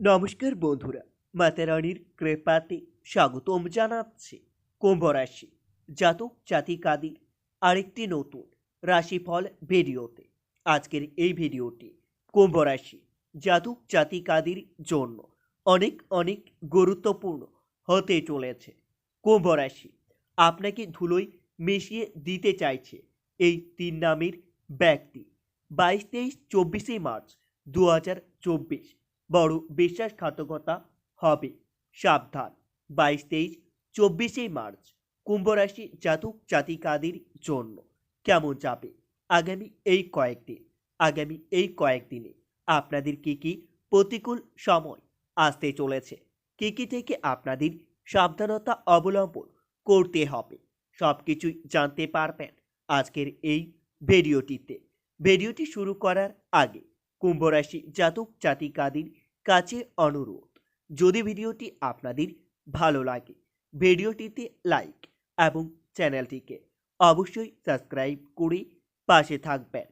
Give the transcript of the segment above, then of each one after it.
নমস্কার বন্ধুরা মাতারানির কৃপাতে স্বাগতম জানাচ্ছি কুম্ভ রাশি জাতক জাতিকাদের আরেকটি নতুন রাশিফল ভিডিওতে। আজকের এই ভিডিওটি কুম্ভ রাশি জাতক জাতিকাদের জন্য অনেক অনেক গুরুত্বপূর্ণ হতে চলেছে। কুম্ভ রাশি আপনাকে ধুলোয় মিশিয়ে দিতে চাইছে এই তিন নামের ব্যক্তি। বাইশ তেইশ চব্বিশে মার্চ দু হাজার চব্বিশ। বড় বিশ্বাসঘাতকতা হবে। সাবধান। বাইশ তেইশ, চব্বিশে মার্চ কুম্ভ রাশি জাতক জাতিকাদের জন্য কেমন যাবে? আগামী এই কয়েকদিন, আগামী এই কয়েকদিনে আপনাদের কি কি প্রতিকূল সময় আসতে চলেছে? কি কি থেকে আপনাদের সাবধানতা অবলম্বন করতে হবে? সব কিছুই জানতে পারবেন আজকের এই ভিডিওটিতে। ভিডিওটি শুরু করার আগে কুম্ভ রাশি জাতক জাতিকাদের কাছে অনুরোধ, যদি ভিডিওটি আপনাদের ভালো লাগে, ভিডিওটিতে লাইক এবং চ্যানেলটিকে অবশ্যই সাবস্ক্রাইব করে পাশে থাকবেন।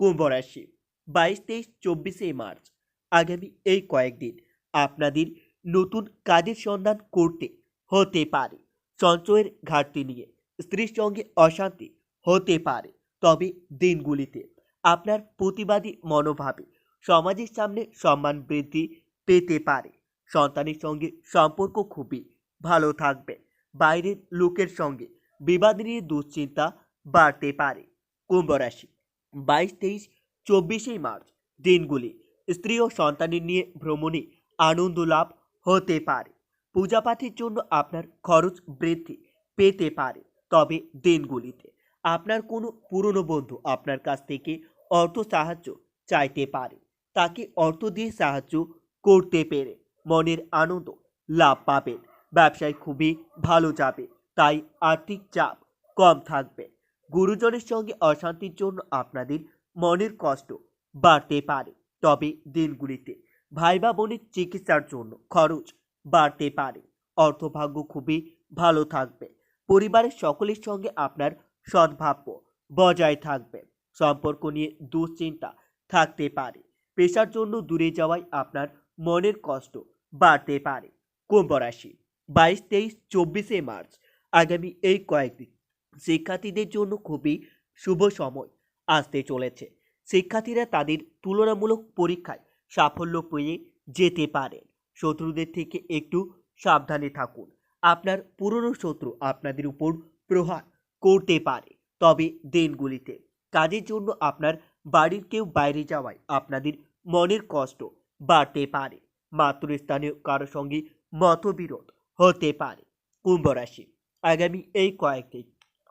কুম্ভ রাশি, বাইশ, তেইশ, চব্বিশে মার্চ, আগামী এই কয়েকদিন আপনাদের নতুন কাজের সন্ধান করতে হতে পারে। সঞ্চয়ের ঘাটতি নিয়ে স্ত্রীর সঙ্গে অশান্তি হতে পারে। তবে দিনগুলিতে আপনার প্রতিবাদী মনোভাবে সমাজের সামনে সম্মান বৃদ্ধি পেতে পারে। সন্তানের সঙ্গে সম্পর্ক খুবই ভালো থাকবে। বাইরের লোকের সঙ্গে বিবাদ নিয়ে দুশ্চিন্তা বাড়তে পারে। কুম্ভ রাশি, বাইশ, তেইশ, চব্বিশে মার্চ দিনগুলি স্ত্রী ও সন্তানের নিয়ে ভ্রমণে আনন্দ লাভ হতে পারে। পূজাপাঠের জন্য আপনার খরচ বৃদ্ধি পেতে পারে। তবে দিনগুলিতে আপনার কোনো পুরনো বন্ধু আপনার কাছ থেকে অর্থ সাহায্য চাইতে পারে। তাকে অর্থ দিয়ে সাহায্য করতে পেরে মনের আনন্দ লাভ পাবেন। ব্যবসায় খুবই ভালো যাবে, তাই আর্থিক চাপ কম থাকবে। গুরুজনের সঙ্গে অশান্তির জন্য আপনাদের মনের কষ্ট বাড়তে পারে, তবে দিনগুলিতে ভাই বা বোনের চিকিৎসার জন্য খরচ বাড়তে পারে। অর্থভাগ্য খুবই ভালো থাকবে। পরিবারের সকলের সঙ্গে আপনার সদ্ভাব্য বজায় থাকবে। সম্পর্ক নিয়ে দুশ্চিন্তা থাকতে পারে। পেশার জন্য দূরে যাওয়ায় আপনার মনের কষ্ট বাড়তে পারে। কুম্ভ রাশি, বাইশ, তেইশ, চব্বিশে মার্চ, আগামী এই কয়েকদিন শিক্ষার্থীদের জন্য খুবই শুভ সময় আসতে চলেছে। শিক্ষার্থীরা তাদের তুলনামূলক পরীক্ষায় সাফল্য পেয়ে যেতে পারেন। শত্রুদের থেকে একটু সাবধানে থাকুন। আপনার পুরনো শত্রু আপনাদের উপর প্রহার করতে পারে। তবে দিনগুলিতে কাজের জন্য আপনার বাড়ির কেউ বাইরে যাওয়ায় আপনাদের মনের কষ্ট বাড়তে পারে। মাতৃস্থানীয় কারও সঙ্গে মতবিরোধ হতে পারে। কুম্ভ রাশি, আগামী এই কয়েকদিন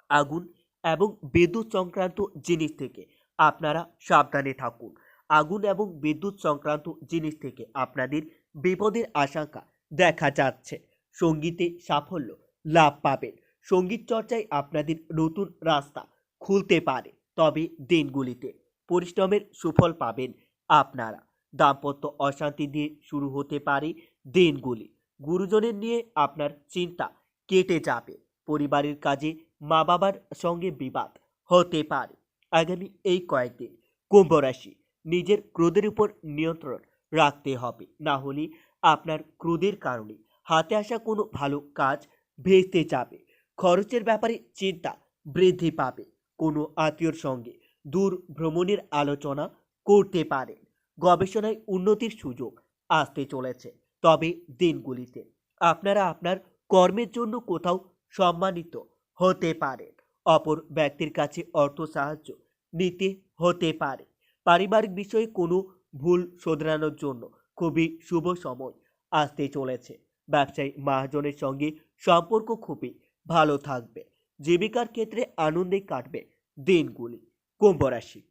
আগুন এবং বিদ্যুৎ সংক্রান্ত জিনিস থেকে আপনারা সাবধানে থাকুন। আগুন এবং বিদ্যুৎ সংক্রান্ত জিনিস থেকে আপনাদের বিপদের আশঙ্কা দেখা যাচ্ছে। সঙ্গীতে সাফল্য লাভ পাবেন। সংগীত চর্চায় আপনাদের নতুন রাস্তা খুলতে পারে। তবে দিনগুলিতে পরিশ্রমের সুফল পাবেন আপনারা। দাম্পত্য অশান্তি দিয়ে শুরু হতে পারে দিনগুলি। গুরুজনের নিয়ে আপনার চিন্তা কেটে যাবে। পরিবারের কাজে মা বাবার সঙ্গে বিবাদ হতে পারে। আগামী এই কয়েকদিন কুম্ভ রাশি নিজের ক্রোধের উপর নিয়ন্ত্রণ রাখতে হবে। না হলে আপনার ক্রোধের কারণে হাতে আসা কোনো ভালো কাজ ভেস্তে যাবে। খরচের ব্যাপারে চিন্তা বৃদ্ধি পাবে। কোনো আত্মীয়র সঙ্গে দূর ভ্রমণের আলোচনা করতে পারেন। গবেষণায় উন্নতির সুযোগ আসতে চলেছে। তবে দিনগুলিতে আপনারা আপনার কর্মের জন্য কোথাও সম্মানিত হতে পারেন অপর ব্যক্তির কাছে অর্থ সাহায্য নিতে হতে পারে। পারিবারিক বিষয়ে কোনো ভুল শোধরানোর জন্য খুবই শুভ সময় আসতে চলেছে। ব্যবসায়ী মহাজনের সঙ্গে সম্পর্ক খুবই ভালো থাকবে। জীবিকার ক্ষেত্রে আনন্দে কাটবে দিনগুলি। কুম্ভ রাশি।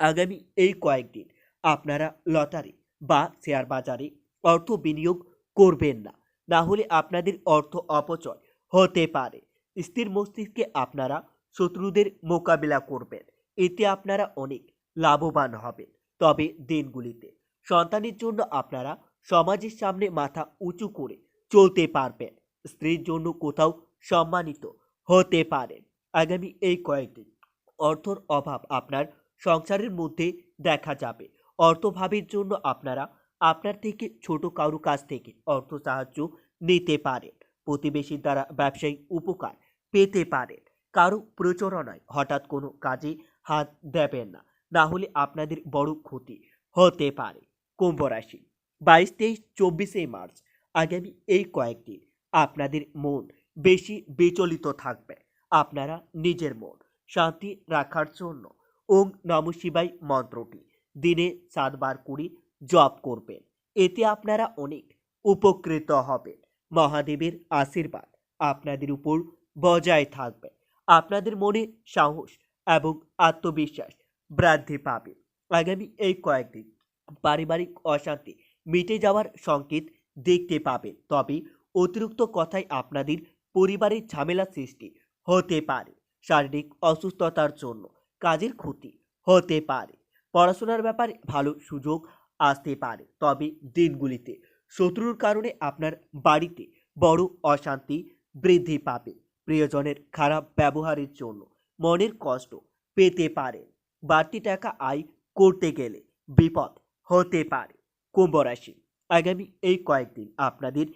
আগামী এই কয়েকদিন আপনারা লটারি বা শেয়ার বাজারে অর্থ বিনিয়োগ করবেন না। না হলে আপনাদের অর্থ অপচয় হতে পারে। স্থির মস্তিষ্কে আপনারা শত্রুদের মোকাবিলা করবেন। এতে আপনারা অনেক লাভবান হবেন। তবে দিনগুলিতে সন্তানের জন্য আপনারা সমাজের সামনে মাথা উঁচু করে চলতে পারবেন। স্ত্রীর জন্য কোথাও সম্মানিত হতে পারেন। আগামী এই কয়েকদিন অর্থর অভাব আপনার সংসারের মধ্যে দেখা যাবে। অর্থভাবের জন্য আপনারা আপনার থেকে ছোট কারও কাছ থেকে অর্থ সাহায্য নিতে পারেন। প্রতিবেশীর দ্বারা ব্যবসায়িক উপকার পেতে পারেন। কারও প্রচোরণায় হঠাৎ কোনো কাজে হাত দেবেন না। না হলে আপনাদের বড় ক্ষতি হতে পারে। কুম্ভ রাশি, বাইশ, তেইশ, চব্বিশে মার্চ। আগামী এই কয়েকদিন আপনাদের মন বেশি বিচলিত থাকবে। আপনারা নিজের মন শান্তি রাখার জন্য। ওম নম শিবাই মন্ত্রটি দিনে সাতবার করে জপ করবেন। এতে আপনারা অনেক উপকৃত হবেন। মহাদেবের আশীর্বাদ আপনাদের উপর বজায় থাকবে। আপনাদের মনে সাহস এবং আত্মবিশ্বাস বৃদ্ধি পাবে। আগামী এই কয়েকদিন পারিবারিক অশান্তি মিটে যাওয়ার সংকেত দেখতে পাবেন। তবে অতিরিক্ত কথায় আপনাদের পরিবারের ঝামেলা সৃষ্টি হতে পারে। শারীরিক অসুস্থতার জন্য কাজের ক্ষতি হতে পারে। পড়াশোনার ব্যাপারে ভালো সুযোগ আসতে পারে। তবে দিনগুলিতে শত্রুর কারণে আপনার বাড়িতে বড় অশান্তি বৃদ্ধি পাবে। প্রিয়জনের খারাপ ব্যবহারের জন্য মনের কষ্ট পেতে পারেন বাড়তি টাকা আয় করতে গেলে বিপদ হতে পারে। কুম্ভ রাশি, আগামী এই কয়েকদিন আপনাদের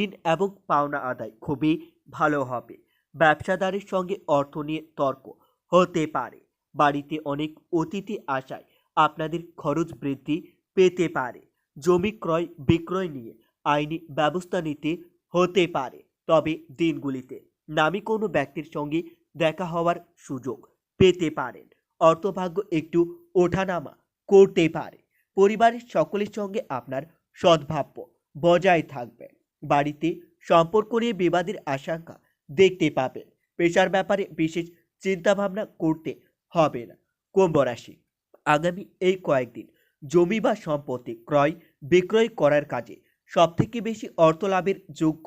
ঋণ এবং পাওনা আদায় খুবই ভালো হবে। ব্যবসাদারের সঙ্গে অর্থ নিয়ে তর্ক হতে পারে। বাড়িতে অনেক অতিথি আসায় আপনাদের খরচ বৃদ্ধি পেতে পারে। জমি ক্রয়, বিক্রয় নিয়ে আইনি ব্যবস্থা নিতে হতে পারে। তবে দিনগুলিতে নামি কোনো ব্যক্তির সঙ্গে দেখা হওয়ার সুযোগ পেতে পারেন। অর্থভাগ্য একটু ওঠানামা করতে পারে। পরিবারের সকলের সঙ্গে আপনার সদ্ভাব্য বজায় থাকবে। বাড়িতে সম্পর্ক নিয়ে বিবাদের আশঙ্কা দেখতে পাবেন। পেশার ব্যাপারে বিশেষ চিন্তাভাবনা করতে হবে না। কুম্ভ রাশি আগামী এই কয়েকদিন জমি বা সম্পত্তি ক্রয়, বিক্রয় করার কাজে সবথেকে বেশি অর্থ লাভের যোগ্য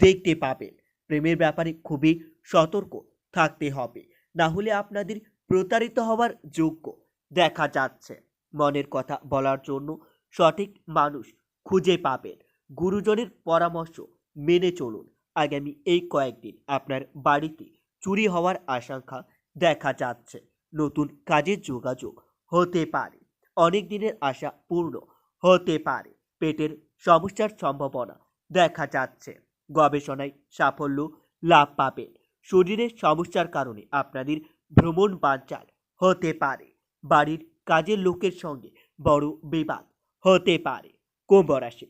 দেখতে পাবেন। প্রেমের ব্যাপারে খুবই সতর্ক থাকতে হবে, না হলে আপনাদের প্রতারিত হওয়ার যোগ্য দেখা যাচ্ছে। মনের কথা বলার জন্য সঠিক মানুষ খুঁজে পাবেন। গুরুজনের পরামর্শ মেনে চলুন। আগামী এই কয়েকদিন আপনার বাড়িতে চুরি হওয়ার আশঙ্কা দেখা যাচ্ছে। নতুন কাজের যোগাযোগ হতে পারে। অনেক দিনের আশা পূর্ণ হতে পারে। পেটের সমস্যার সম্ভাবনা দেখা যাচ্ছে। গবেষণায় সাফল্য লাভ পাবেন শরীরের সমস্যার কারণে আপনাদের ভ্রমণ বাঞ্চাল হতে পারে। বাড়ির কাজের লোকের সঙ্গে বড় বিবাদ হতে পারে। কুম্ভ রাশি।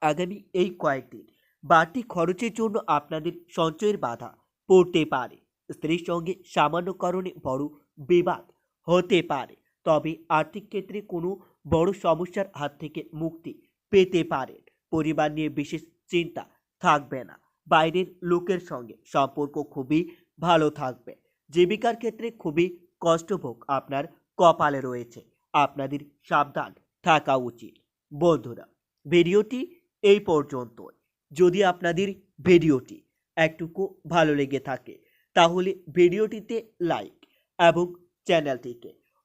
আগামী এই কয়েকদিন বাড়তি খরচের জন্য আপনাদের সঞ্চয়ের বাধা পড়তে পারে। স্ত্রীর সঙ্গে সামান্য কারণে বড় বিবাদ হতে পারে। তবে আর্থিক ক্ষেত্রে কোনো বড় সমস্যার হাত থেকে মুক্তি পেতে পারেন। পরিবার নিয়ে বিশেষ চিন্তা থাকবে না। বাইরের লোকের সঙ্গে সম্পর্ক খুবই ভালো থাকবে। জীবিকার ক্ষেত্রে খুবই কষ্টভোগ আপনার কপালে রয়েছে। আপনাদের সাবধান থাকা উচিত। বন্ধুরা, ভিডিওটি এই পর্যন্ত যদি আপনাদের ভিডিওটি একটুকু ভালো লেগে থাকে, তাহলে ভিডিওটিতে লাইক এবং চ্যানেলটিকে